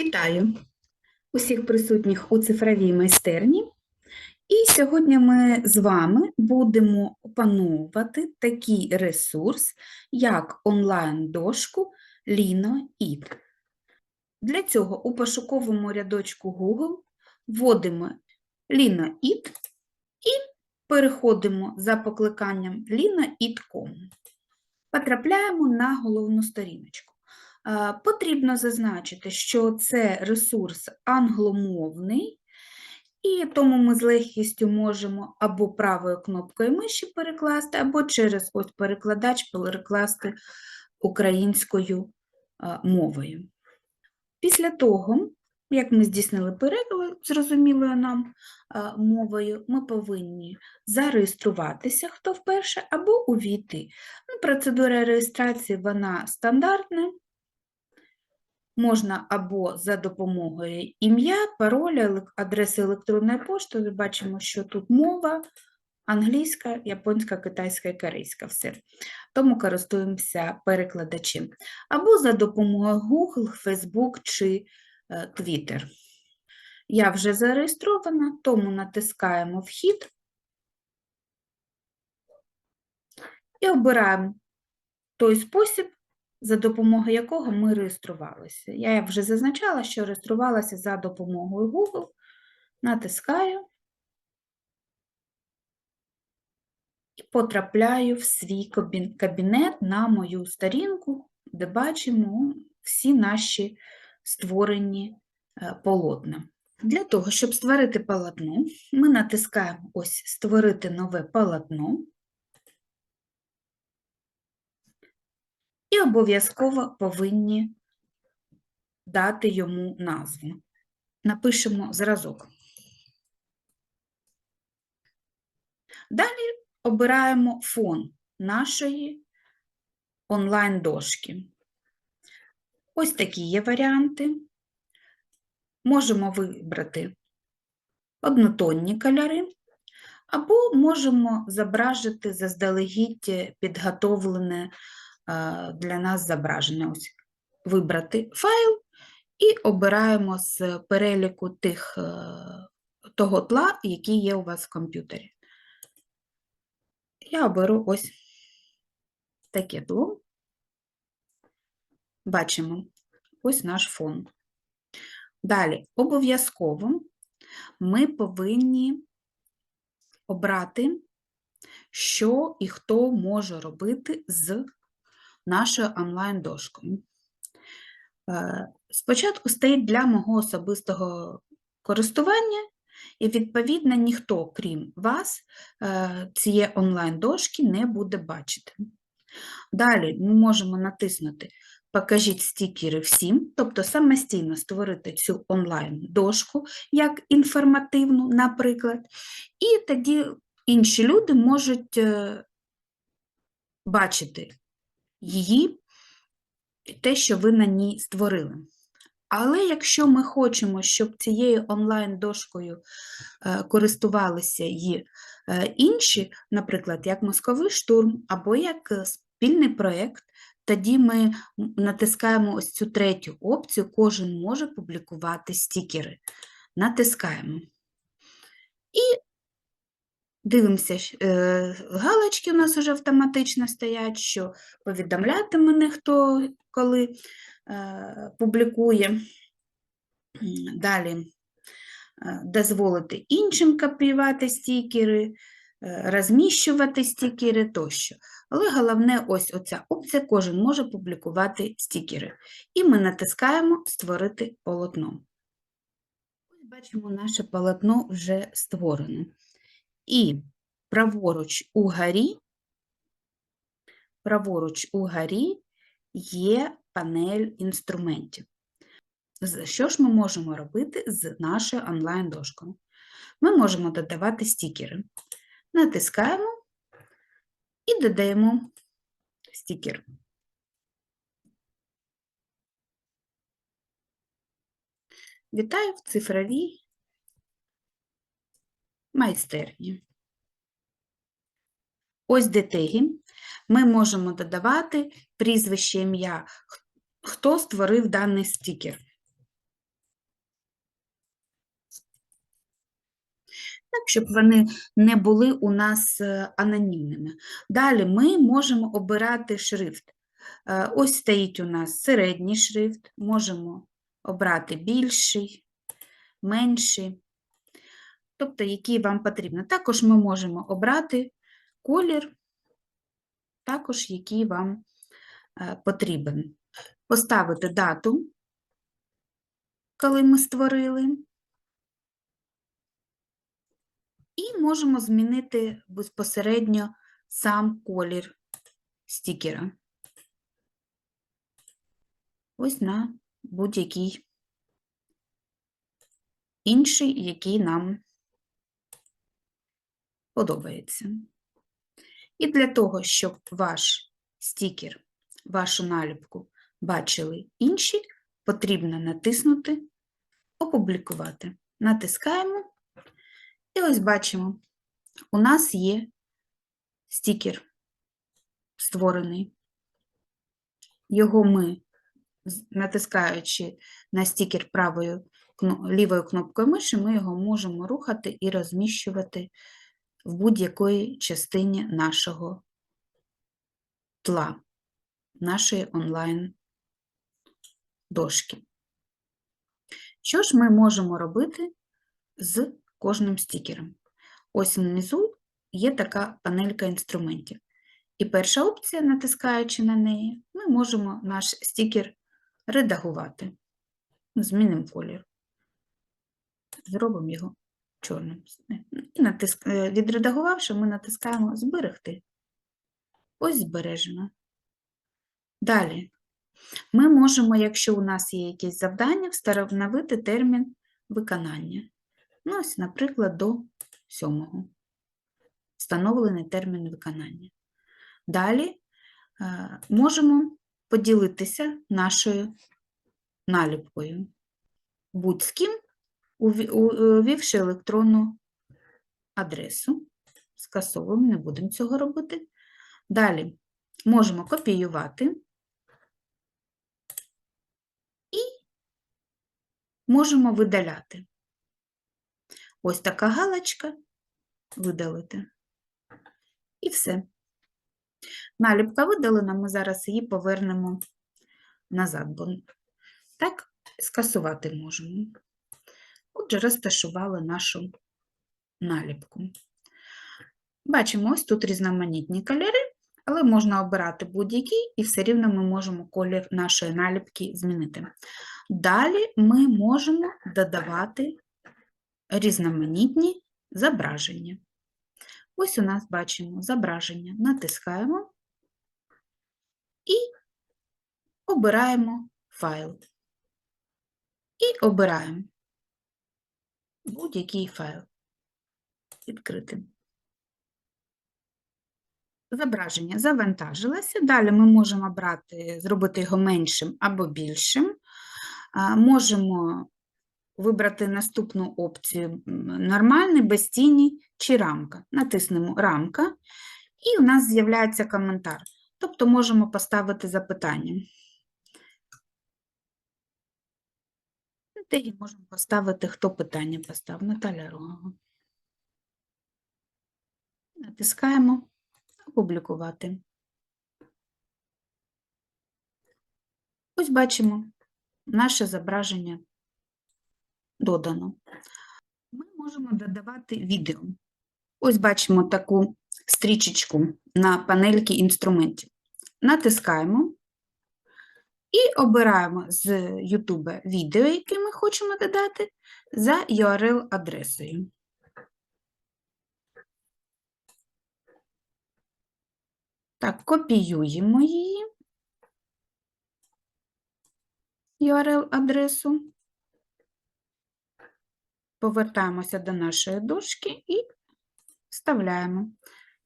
Вітаю усіх присутніх у цифровій майстерні. І сьогодні ми з вами будемо опановувати такий ресурс, як онлайн-дошку LinoIt. Для цього у пошуковому рядочку Google вводимо LinoIt і переходимо за покликанням linoit.com. Потрапляємо на головну сторіночку. А, Потрібно зазначити, що це ресурс англомовний, і тому ми з легкістю можемо або правою кнопкою миші перекласти, або через ось перекладач перекласти українською мовою. Після того, як ми здійснили переклад зрозумілою нам мовою, ми повинні зареєструватися, хто вперше, або увійти. Ну, Процедура реєстрації вона стандартна. Можна або за допомогою ім'я, пароля, адреси електронної пошти. Ми бачимо, що тут мова англійська, японська, китайська і корейська. Все. Тому користуємося перекладачем. Або за допомогою Google, Facebook чи е, Twitter. Я вже зареєстрована, тому натискаємо Вхід і обираємо той спосіб, за допомогою якого ми реєструвалися. Я вже зазначала, що реєструвалася за допомогою Google. Натискаю і потрапляю в свій кабінет на мою сторінку, де бачимо всі наші створені е, полотна. Для того, щоб створити полотно, ми натискаємо ось Створити нове полотно. Обов'язково повинні дати йому назву. Напишемо зразок. Далі обираємо фон нашої онлайн-дошки. Ось такі є варіанти. Можемо вибрати однотонні кольори, або можемо зображити заздалегідь підготовлене для нас зображення. Ось вибрати файл і обираємо з переліку тих, е, того тла, який є у вас в комп'ютері. Я оберу ось таке тло. Бачимо ось наш фон. Далі, обов'язково ми повинні обрати, що і хто може робити з нашою онлайн-дошкою. Е, Спочатку стоїть для мого особистого користування, і, відповідно, ніхто, крім вас, е, цієї онлайн-дошки не буде бачити. Далі ми можемо натиснути Покажіть стікери всім, тобто самостійно створити цю онлайн-дошку як інформативну, наприклад, і тоді інші люди можуть е, бачити її, те, що ви на ній створили. Але якщо ми хочемо, щоб цією онлайн-дошкою е, користувалися і е, інші, наприклад, як мозковий штурм або як е, спільний проєкт, тоді ми натискаємо ось цю третю опцію, кожен може публікувати стікери. Натискаємо. І дивимося, е, галочки у нас вже автоматично стоять, що повідомляти мене, хто коли е, публікує. Далі е, дозволити іншим копіювати стікери, розміщувати стікери тощо. Але головне, ось оця опція, кожен може публікувати стікери. І ми натискаємо Створити полотно. Бачимо, наше полотно вже створене. І праворуч угорі, праворуч угорі є панель інструментів. Що ж ми можемо робити з нашою онлайн-дошкою? Ми можемо додавати стікери. Натискаємо і додаємо стікер. Вітаю в цифровій майстерні. Ось дитигі. Ми можемо додавати прізвище ім'я, хто створив даний стікер. Так, щоб вони не були у нас е, анонімними. Далі ми можемо обирати шрифт. Е, ось стоїть у нас середній шрифт, можемо обрати більший, менший тобто який вам потрібно. Також ми можемо обрати колір, також який вам е, потрібен. Поставити дату, коли ми створили. І можемо змінити безпосередньо сам колір стікера. Ось на будь-який інший, який нам подобається. І для того, щоб ваш стікер, вашу наліпку бачили інші, потрібно натиснути Опублікувати. Натискаємо. І ось бачимо, у нас є стікер створений. Його ми, натискаючи на стікер правою лівою кнопкою миші, ми його можемо рухати і розміщувати в будь-якої частині нашого тла, нашої онлайн-дошки. Що ж ми можемо робити з кожним стікером? Ось внизу є така панелька інструментів. І перша опція, натискаючи на неї, ми можемо наш стікер редагувати. Змінимо колір. Зробимо його чорним. І натиск... е, відредагувавши, ми натискаємо Зберегти. Ось збережено. Далі. Ми можемо, якщо у нас є якісь завдання, встановити термін виконання. Ну, ось, наприклад, до 7. Встановлений термін виконання. Далі е, можемо поділитися нашою наліпкою. Будь з ким, увівши електронну адресу. Скасовуємо, не будемо цього робити. Далі можемо копіювати. і можемо видаляти. Ось така галочка видалити. І все. Наліпка видалена, ми зараз її повернемо назад, так скасувати можемо. Отже, розташували нашу наліпку. Бачимо, ось тут різноманітні кольори, але можна обирати будь-який, і все рівно ми можемо колір нашої наліпки змінити. Далі ми можемо додавати різноманітні зображення. Ось у нас бачимо зображення, натискаємо і обираємо файл. І обираємо будь-який файл. Відкрити. Зображення завантажилося. Далі ми можемо брати, зробити його меншим або більшим. Можемо вибрати наступну опцію нормальний, без чи рамка. Натиснемо рамка, і у нас з'являється коментар. Тобто можемо поставити запитання. Де можемо поставити, хто питання поставив? Наталя Рогова. Натискаємо опублікувати. Ось бачимо, наше зображення додано. Ми можемо додавати відео. Ось бачимо таку стрічечку на панельки інструментів. Натискаємо і обираємо з YouTube відео, яке ми хочемо додати, за URL-адресою. Так, копіюємо її, URL-адресу, повертаємося до нашої дошки і вставляємо.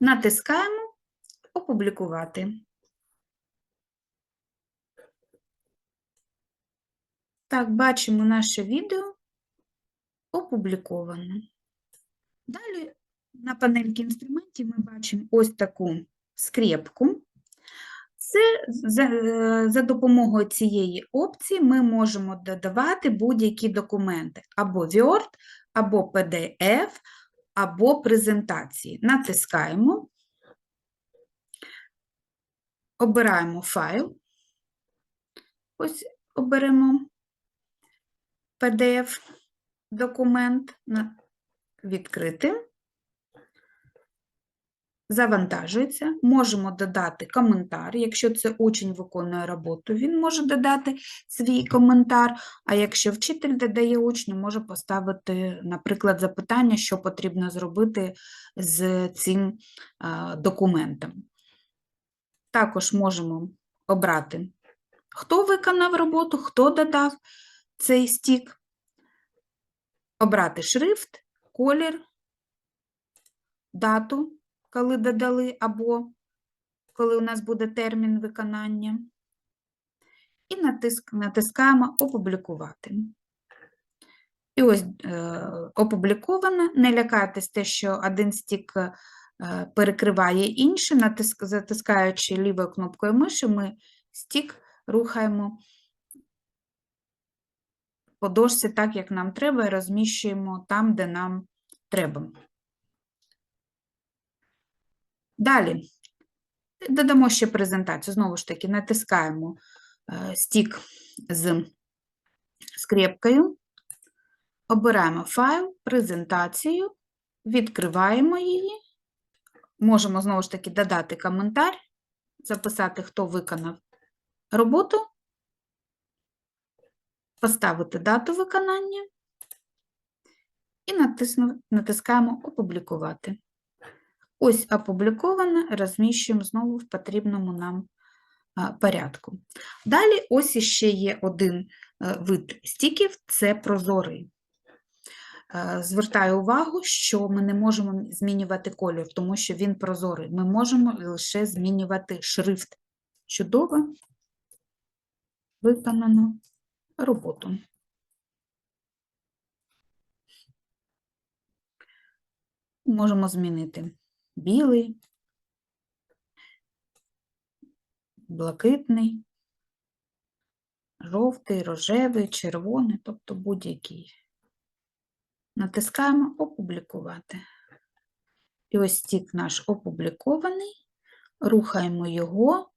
Натискаємо Опублікувати. Так, бачимо наше відео опубліковане. Далі на панельці інструментів ми бачимо ось таку скрепку. Це за, е, за допомогою цієї опції ми можемо додавати будь-які документи або Word, або PDF, або презентації. Натискаємо, обираємо файл. Ось оберемо PDF-документ, відкрити. Завантажується, можемо додати коментар. Якщо це учень виконує роботу, він може додати свій коментар. А якщо вчитель додає учню, може поставити, наприклад, запитання, що потрібно зробити з цим документом. Також можемо обрати, хто виконав роботу, хто додав цей стік, обрати шрифт, колір, дату коли додали, або коли у нас буде термін виконання. І натиск, натискаємо Опублікувати. І ось е, опубліковано. Не лякайтесь те, що один стік е, перекриває інший, натиск, затискаючи лівою кнопкою миші, ми стік рухаємо по дошці так, як нам треба, і розміщуємо там, де нам треба. Далі додамо ще презентацію. Знову ж таки, натискаємо е, стік з скрепкою, обираємо файл, презентацію, відкриваємо її. Можемо знову ж таки додати коментар, записати, хто виконав роботу, поставити дату виконання і натискаємо Опублікувати. Ось опубліковане, розміщуємо знову в потрібному нам порядку. Далі ось іще є один е, вид стіків це прозорий. Е, звертаю увагу, що ми не можемо змінювати колір, тому що він прозорий. Ми можемо лише змінювати шрифт. Чудово виконано роботу. Можемо змінити білий, блакитний, жовтий, рожевий, червоний, тобто будь-який. Натискаємо Опублікувати. І ось стік наш опублікований, рухаємо його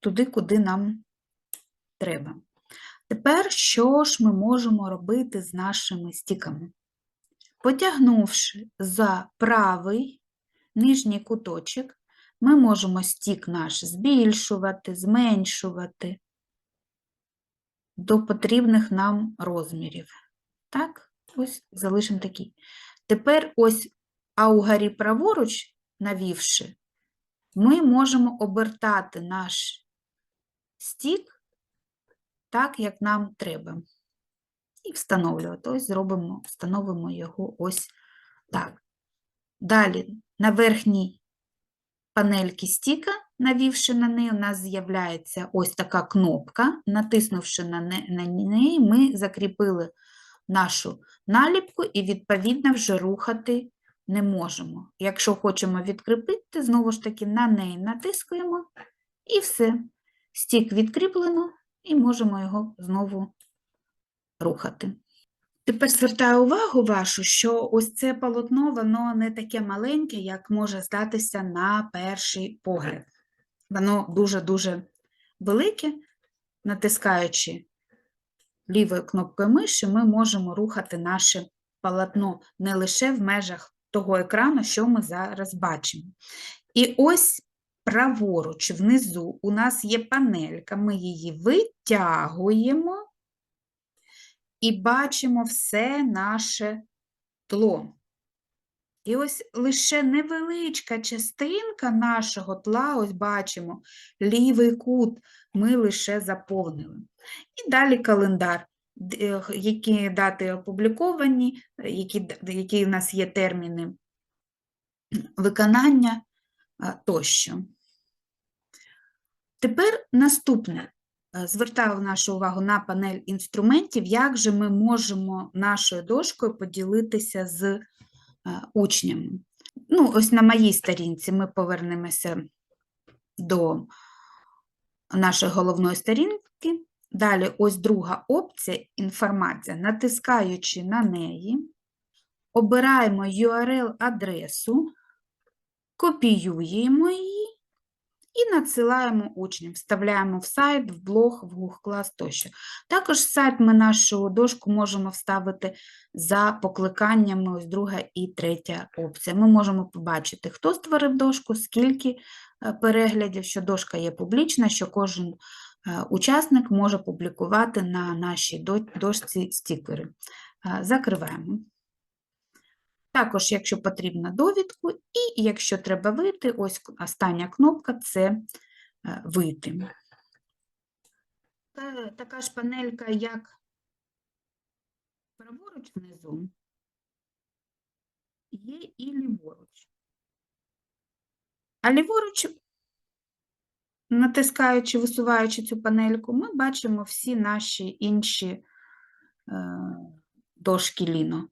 туди, куди нам треба. Тепер що ж ми можемо робити з нашими стіками? Потягнувши за правий нижній куточок, ми можемо стік наш збільшувати, зменшувати до потрібних нам розмірів. Так, ось залишимо такий. Тепер ось аугарі праворуч, навівши, ми можемо обертати наш стік так, як нам треба. І встановлювати. Ось зробимо, встановимо його ось так. Далі на верхній панельці стіка, навівши на неї, у нас з'являється ось така кнопка. Натиснувши на неї, ми закріпили нашу наліпку і, відповідно, вже рухати не можемо. Якщо хочемо відкріпити, знову ж таки на неї натискуємо і все. Стік відкріплено, і можемо його знову рухати. Тепер звертаю увагу вашу, що ось це полотно, воно не таке маленьке, як може здатися на перший погляд. Воно дуже-дуже велике, натискаючи лівою кнопкою миші, ми можемо рухати наше полотно не лише в межах того екрану, що ми зараз бачимо. І ось праворуч, внизу, у нас є панелька, ми її витягуємо і бачимо все наше тло. І ось лише невеличка частинка нашого тла, ось бачимо, лівий кут ми лише заповнили. І далі календар, е, які дати опубліковані, які, які в нас є терміни виконання тощо. Тепер наступне. Е, звертаю нашу увагу на панель інструментів, як же ми можемо нашою дошкою поділитися з е, учнями. Ну, ось на моїй сторінці ми повернемося до нашої головної сторінки. Далі ось друга опція інформація, натискаючи на неї, обираємо URL-адресу, копіюємо її і надсилаємо учням, вставляємо в сайт, в блог, в Google тощо. Також в сайт ми нашу дошку можемо вставити за покликаннями, ось друга і третя опція. Ми можемо побачити, хто створив дошку, скільки е, переглядів, що дошка є публічна, що кожен е, учасник може публікувати на нашій дошці стікери. Е, Закриваємо. Також, якщо потрібна довідку, і якщо треба вийти, ось остання кнопка це е, вийти. Та- Така ж панелька, як праворуч внизу, є і ліворуч. А ліворуч, натискаючи, висуваючи цю панельку, ми бачимо всі наші інші е, дошки Ліно,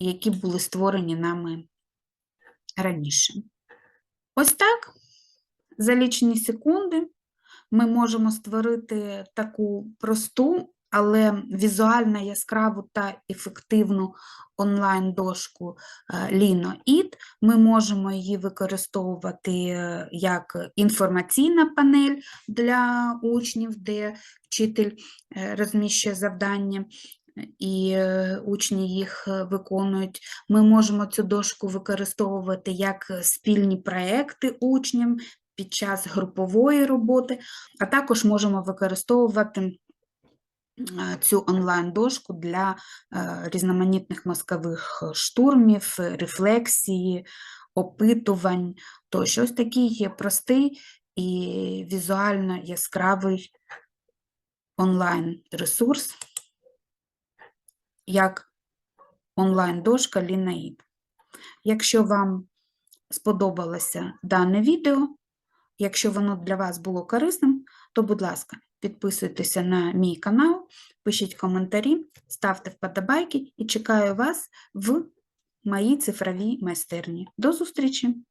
які були створені нами раніше. Ось так, за лічені секунди, ми можемо створити таку просту, але візуально яскраву та ефективну онлайн-дошку LinoID. Ми можемо її використовувати е, як інформаційна панель для учнів, де вчитель е, розміщує завдання. І е, учні їх е, виконують. Ми можемо цю дошку використовувати як е, спільні проекти учням під час групової роботи, а також можемо використовувати цю онлайн-дошку для різноманітних мозкових штурмів, рефлексії, опитувань. Тощо ось такий є простий і візуально яскравий онлайн-ресурс, як онлайн-дошка Лінаїд. Якщо вам сподобалося дане відео, якщо воно для вас було корисним, то, будь ласка, підписуйтеся на мій канал, пишіть коментарі, ставте вподобайки і чекаю вас в моїй цифровій майстерні. До зустрічі!